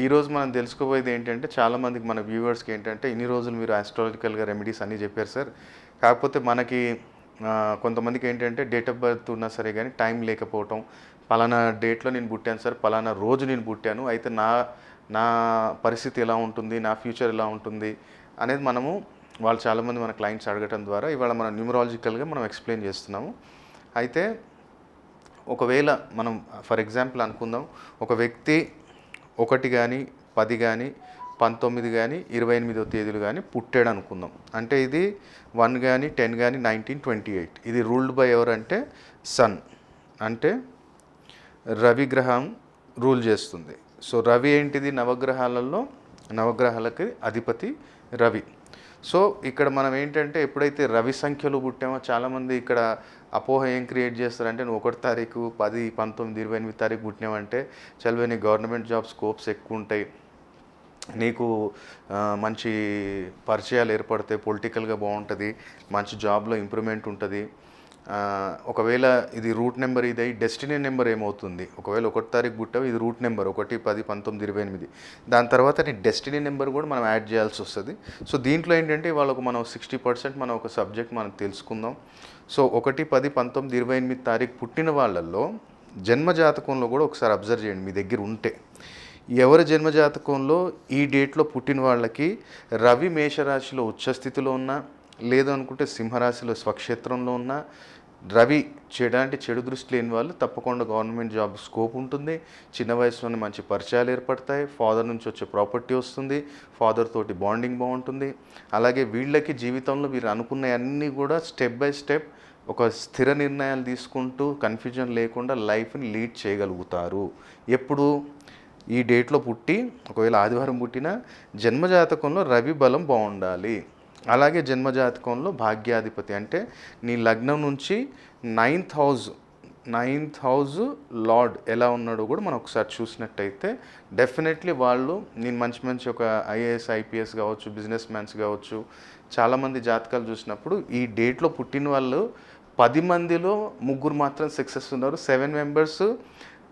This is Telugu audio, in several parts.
ఈరోజు మనం తెలుసుకోబోయేది ఏంటంటే చాలామందికి మన వ్యూవర్స్కి ఏంటంటే ఇన్ని రోజులు మీరు ఆస్ట్రాలజికల్గా రెమెడీస్ అన్నీ చెప్పారు సార్. కాకపోతే మనకి కొంతమందికి ఏంటంటే డేట్ ఆఫ్ బర్త్ ఉన్నా సరే కానీ టైం లేకపోవటం పలానా డేట్లో నేను పుట్టాను సార్ పలానా రోజు నేను పుట్టాను అయితే నా నా పరిస్థితి ఎలా ఉంటుంది నా ఫ్యూచర్ ఎలా ఉంటుంది అనేది మనము వాళ్ళు చాలామంది మన క్లయింట్స్ అడగటం ద్వారా ఇవాళ మనం న్యూమరాలజికల్గా మనం ఎక్స్ప్లెయిన్ చేస్తున్నాము. అయితే ఒకవేళ మనం ఫర్ ఎగ్జాంపుల్ అనుకుందాం ఒక వ్యక్తి ఒకటి కానీ పది కానీ పంతొమ్మిది కానీ ఇరవై ఎనిమిదో తేదీలు కానీ పుట్టాడు అనుకుందాం అంటే ఇది వన్ కానీ టెన్ కానీ నైన్టీన్ ట్వంటీ ఎయిట్. ఇది రూల్డ్ బై ఎవరంటే సన్. అంటే రవి గ్రహం రూల్ చేస్తుంది. సో రవి ఏంటిది? నవగ్రహాలలో నవగ్రహాలకి అధిపతి రవి. సో ఇక్కడ మనం ఏంటంటే ఎప్పుడైతే రవి సంఖ్యలో పుట్టామో చాలామంది ఇక్కడ అపోహ ఏం క్రియేట్ చేస్తారంటే నువ్వు ఒకటి తారీఖు పది పంతొమ్మిది ఇరవై ఎనిమిది తారీఖు పుట్టినావంటే చదివే నీ గవర్నమెంట్ జాబ్ స్కోప్స్ ఎక్కువ ఉంటాయి నీకు మంచి పరిచయాలు ఏర్పడతాయి పొలిటికల్గా బాగుంటుంది మంచి జాబ్లో ఇంప్రూవ్మెంట్ ఉంటుంది. ఒకవేళ ఇది రూట్ నెంబర్ ఇది డెస్టినీ నెంబర్ ఏమవుతుంది? ఒకవేళ ఒకటి తారీఖు పుట్టావు ఇది రూట్ నెంబర్ ఒకటి పది పంతొమ్మిది ఇరవై ఎనిమిది. దాని తర్వాత నీ డెస్టినీ నెంబర్ కూడా మనం యాడ్ చేయాల్సి వస్తుంది. సో దీంట్లో ఏంటంటే వాళ్ళకు మనం సిక్స్టీ పర్సెంట్ మనం ఒక సబ్జెక్ట్ మనం తెలుసుకుందాం. సో ఒకటి పది పంతొమ్మిది ఇరవై ఎనిమిది తారీఖు పుట్టిన వాళ్ళల్లో జన్మ జాతకంలో కూడా ఒకసారి అబ్జర్వ్ చేయండి మీ దగ్గర ఉంటే. ఎవరి జన్మజాతకంలో ఈ డేట్లో పుట్టిన వాళ్ళకి రవి మేషరాశిలో ఉచ్చస్థితిలో ఉన్నా లేదు అనుకుంటే సింహరాశిలో స్వక్షేత్రంలో ఉన్న రవి చెడాంటి చెడు దృష్టి లేని వాళ్ళు తప్పకుండా గవర్నమెంట్ జాబ్ స్కోప్ ఉంటుంది. చిన్న వయసులోనే మంచి పరిచయాలు ఏర్పడతాయి. ఫాదర్ నుంచి వచ్చే ప్రాపర్టీ వస్తుంది. ఫాదర్ తోటి బాండింగ్ బాగుంటుంది. అలాగే వీళ్ళకి జీవితంలో వీరు అనుకున్నవన్నీ కూడా స్టెప్ బై స్టెప్ ఒక స్థిర నిర్ణయాలు తీసుకుంటూ కన్ఫ్యూజన్ లేకుండా లైఫ్ని లీడ్ చేయగలుగుతారు. ఎప్పుడు? ఈ డేట్లో పుట్టి ఒకవేళ ఆదివారం పుట్టిన జన్మజాతకంలో రవి బలం బాగుండాలి. అలాగే జన్మజాతకంలో భాగ్యాధిపతి అంటే నీ లగ్నం నుంచి ninth house ninth house lord ఎలా ఉన్నాడో కూడా మనం ఒకసారి చూసినట్టయితే డెఫినెట్లీ వాళ్ళు నేను మంచి మంచి ఒక ఐఏఎస్ ఐపీఎస్ కావచ్చు బిజినెస్ మ్యాన్స్ కావచ్చు చాలామంది జాతకాలు చూసినప్పుడు ఈ డేట్లో పుట్టిన వాళ్ళు పది మందిలో ముగ్గురు మాత్రం సక్సెస్ ఉన్నారు. సెవెన్ మెంబర్స్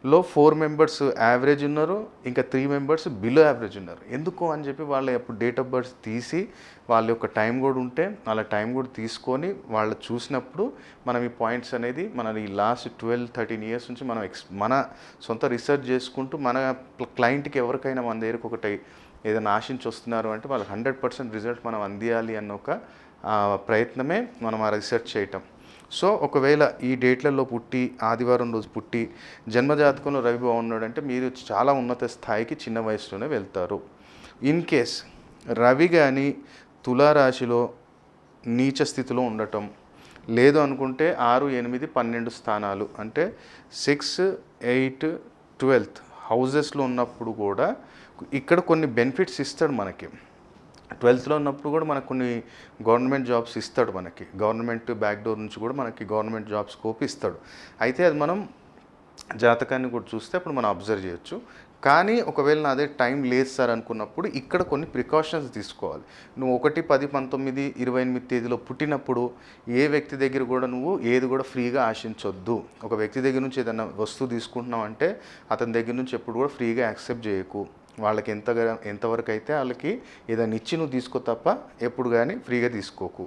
లో ఫోర్ మెంబర్స్ యావరేజ్ ఉన్నారు ఇంకా త్రీ మెంబర్స్ బిలో యావరేజ్ ఉన్నారు. ఎందుకు అని చెప్పి వాళ్ళ అప్పుడు డేట్ ఆఫ్ బర్త్ తీసి వాళ్ళ యొక్క టైం కూడా ఉంటే వాళ్ళ టైం కూడా తీసుకొని వాళ్ళు చూసినప్పుడు మనం ఈ పాయింట్స్ అనేది మన ఈ లాస్ట్ ట్వెల్వ్ థర్టీన్ ఇయర్స్ నుంచి మనం ఎక్స్ మన సొంత రీసెర్చ్ చేసుకుంటూ మన క్లయింట్కి ఎవరికైనా మన దగ్గరకు ఒకటి ఏదైనా ఆశించి వస్తున్నారు అంటే వాళ్ళకి హండ్రెడ్ పర్సెంట్ రిజల్ట్ మనం అందియాలి అన్న ఒక ప్రయత్నమే మనం ఆ రీసెర్చ్ చేయటం. సో ఒకవేళ ఈ డేట్లలో పుట్టి ఆదివారం రోజు పుట్టి జన్మజాతకంలో రవి బాగున్నాడు అంటే మీరు చాలా ఉన్నత స్థాయికి చిన్న వయసులోనే వెళ్తారు. ఇన్ కేస్ రవి కానీ తులారాశిలో నీచ స్థితిలో ఉండటం లేదు అనుకుంటే ఆరు ఎనిమిది పన్నెండు స్థానాలు అంటే సిక్స్ ఎయిట్ ట్వెల్త్ హౌజెస్లో ఉన్నప్పుడు కూడా ఇక్కడ కొన్ని బెనిఫిట్స్ ఇస్తాడు మనకి. ట్వెల్త్లో ఉన్నప్పుడు కూడా మనకు కొన్ని గవర్నమెంట్ జాబ్స్ ఇస్తాడు మనకి. గవర్నమెంట్ బ్యాక్ డోర్ నుంచి కూడా మనకి గవర్నమెంట్ జాబ్ స్కోప్ ఇస్తాడు. అయితే అది మనం జాతకాన్ని కూడా చూస్తే అప్పుడు మనం అబ్జర్వ్ చేయొచ్చు. కానీ ఒకవేళ నా అదే టైం లేదు సార్ అనుకున్నప్పుడు ఇక్కడ కొన్ని ప్రికాషన్స్ తీసుకోవాలి. నువ్వు ఒకటి పది పంతొమ్మిది ఇరవై ఎనిమిది తేదీలో పుట్టినప్పుడు ఏ వ్యక్తి దగ్గర కూడా నువ్వు ఏది కూడా ఫ్రీగా ఆశించొద్దు. ఒక వ్యక్తి దగ్గర నుంచి ఏదైనా వస్తువు తీసుకుంటున్నావు అంటే అతని దగ్గర నుంచి ఎప్పుడు కూడా ఫ్రీగా యాక్సెప్ట్ చేయకు. వాళ్ళకి ఎంత ఎంతవరకు అయితే వాళ్ళకి ఏదైనా ఇచ్చి నువ్వు తీసుకో తప్ప ఎప్పుడు కానీ ఫ్రీగా తీసుకోకు.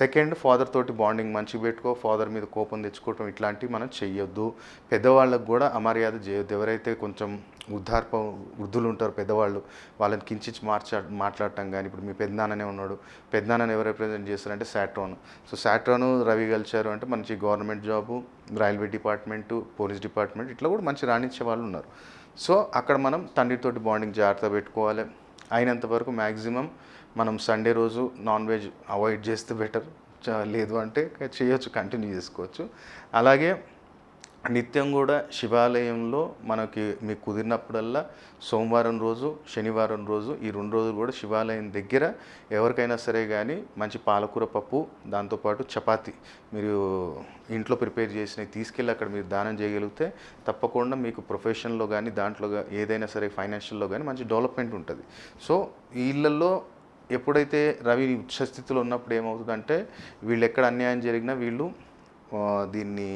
సెకండ్ ఫాదర్ తోటి బాండింగ్ మంచిగా పెట్టుకో ఫాదర్ మీద కోపం తెచ్చుకోవటం ఇట్లాంటివి మనం చెయ్యొద్దు. పెద్దవాళ్ళకు కూడా అమర్యాద చేయొద్దు. ఎవరైతే కొంచెం వృద్ధార్ప వృద్ధులు ఉంటారు పెద్దవాళ్ళు వాళ్ళని కించిచ్చి మార్చా మాట్లాడటం కానీ ఇప్పుడు మీ పెద్దనాన్ననే ఉన్నాడు. పెద్దనాన్నని ఎవరు రిప్రజెంట్ చేస్తారంటే శాట్రోన్ సో శాట్రోన్ రవి కలిచారు అంటే మంచి government job railway department police department ఇట్లా కూడా మంచి రాణించే వాళ్ళు ఉన్నారు. సో అక్కడ మనం తండ్రితోటి బాండింగ్ జాగ్రత్త పెట్టుకోవాలి. అయినంత వరకు మ్యాక్సిమం మనం సండే రోజు నాన్ వెజ్ అవాయిడ్ చేస్తే బెటర్ లేదు అంటే చేయొచ్చు కంటిన్యూ చేసుకోవచ్చు. అలాగే నిత్యం కూడా శివాలయంలో మనకి మీకు కుదిరినప్పుడల్లా సోమవారం రోజు శనివారం రోజు ఈ రెండు రోజులు కూడా శివాలయం దగ్గర ఎవరికైనా సరే కానీ మంచి పాలకూర పప్పు దాంతోపాటు చపాతి మీరు ఇంట్లో ప్రిపేర్ చేసినవి తీసుకెళ్ళి అక్కడ మీరు దానం చేయగలిగితే తప్పకుండా మీకు ప్రొఫెషన్లో కానీ దాంట్లో ఏదైనా సరే ఫైనాన్షియల్లో కానీ మంచి డెవలప్మెంట్ ఉంటుంది. సో వీళ్ళల్లో ఎప్పుడైతే రవి ఉచ్చస్థితిలో ఉన్నప్పుడు ఏమవుతుందంటే వీళ్ళు ఎక్కడ అన్యాయం జరిగినా వీళ్ళు దీన్ని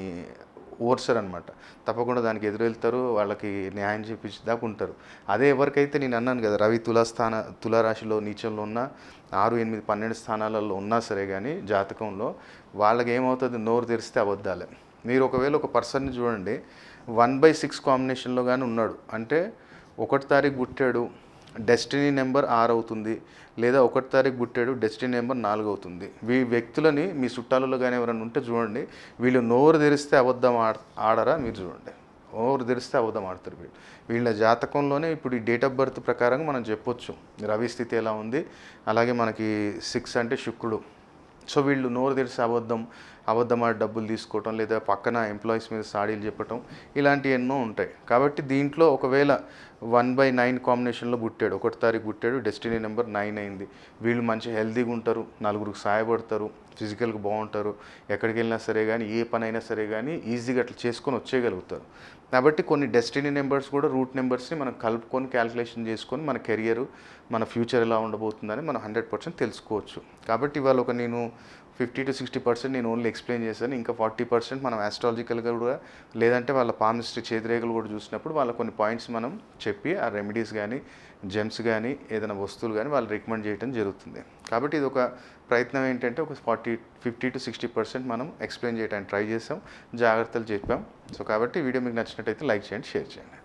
ఓర్సర్ అనమాట తప్పకుండా దానికి ఎదురెళ్తారు వాళ్ళకి న్యాయం చేపించేదాకా ఉంటారు అదే ఎవరికైతే నేను అన్నాను కదా రవి తులాస్థాన తులారాశిలో నీచంలో ఉన్న ఆరు ఎనిమిది పన్నెండు స్థానాలలో ఉన్నా సరే కానీ జాతకంలో వాళ్ళకి ఏమవుతుంది? నోరు తెరిస్తే అబద్ధాలే. మీరు ఒకవేళ ఒక పర్సన్ని చూడండి వన్ బై సిక్స్ కాంబినేషన్లో కానీ ఉన్నాడు. అంటే ఒకటి తారీఖు పుట్టాడు డెస్టినీ నెంబర్ ఆరు అవుతుంది లేదా ఒకటి తారీఖు పుట్టాడు డెస్టినీ నెంబర్ నాలుగు అవుతుంది వీ వ్యక్తులని మీ చుట్టాలలో కానీ ఎవరైనా ఉంటే చూడండి వీళ్ళు నోరు తెరిస్తే అబద్ధం ఆడ ఆడరా మీరు చూడండి. నోరు తెరిస్తే అబద్ధం ఆడతారు వీళ్ళు. వీళ్ళ జాతకంలోనే ఇప్పుడు ఈ డేట్ ఆఫ్ బర్త్ ప్రకారంగా మనం చెప్పొచ్చు. రవి స్థితి ఎలా ఉంది? అలాగే మనకి సిక్స్ అంటే శుక్రుడు. సో వీళ్ళు నోరు తెరిస్తే అబద్ధం అబద్ధమైన డబ్బులు తీసుకోవటం లేదా పక్కన ఎంప్లాయీస్ మీద సాడీలు చెప్పటం ఇలాంటివి ఎన్నో ఉంటాయి. కాబట్టి దీంట్లో ఒకవేళ వన్ బై నైన్ కాంబినేషన్లో పుట్టాడు ఒకటి తారీఖు పుట్టాడు డెస్టినీ నెంబర్ నైన్ అయింది. వీళ్ళు మంచి హెల్తీగా ఉంటారు నలుగురికి సహాయపడతారు ఫిజికల్గా బాగుంటారు ఎక్కడికి వెళ్ళినా సరే కానీ ఏ పని అయినా సరే కానీ ఈజీగా అట్లా చేసుకొని వచ్చేయగలుగుతారు. కాబట్టి కొన్ని డెస్టినీ నెంబర్స్ కూడా రూట్ నెంబర్స్ని మనం కలుపుకొని క్యాలిక్యులేషన్ చేసుకొని మన కెరియర్ మన ఫ్యూచర్ ఎలా ఉండబోతుందని మనం హండ్రెడ్ పర్సెంట్ తెలుసుకోవచ్చు. కాబట్టి ఇవాళ ఒక నేను ఫిఫ్టీ టు సిక్స్టీ పర్సెంట్ నేను ఓన్లీ ఎక్స్ప్లెయిన్ చేశాను. ఇంకా ఫార్టీ పర్సెంట్ మనం ఆస్ట్రాలజికల్గా కూడా లేదంటే వాళ్ళ పామిస్ట్రీ చేతిరేఖలు కూడా చూసినప్పుడు వాళ్ళ కొన్ని పాయింట్స్ మనం చెప్పి ఆ రెమెడీస్ కానీ జెమ్స్ కానీ ఏదైనా వస్తువులు కానీ వాళ్ళు రికమెండ్ చేయడం జరుగుతుంది. కాబట్టి ఇది ఒక ప్రయత్నం ఏంటంటే ఒక forty fifty to sixty percent మనం ఎక్స్ప్లెయిన్ చేయడానికి ట్రై చేసాం జాగ్రత్తలు చెప్పాం. సో కాబట్టి వీడియో మీకు నచ్చినట్టయితే లైక్ చేయండి షేర్ చేయండి.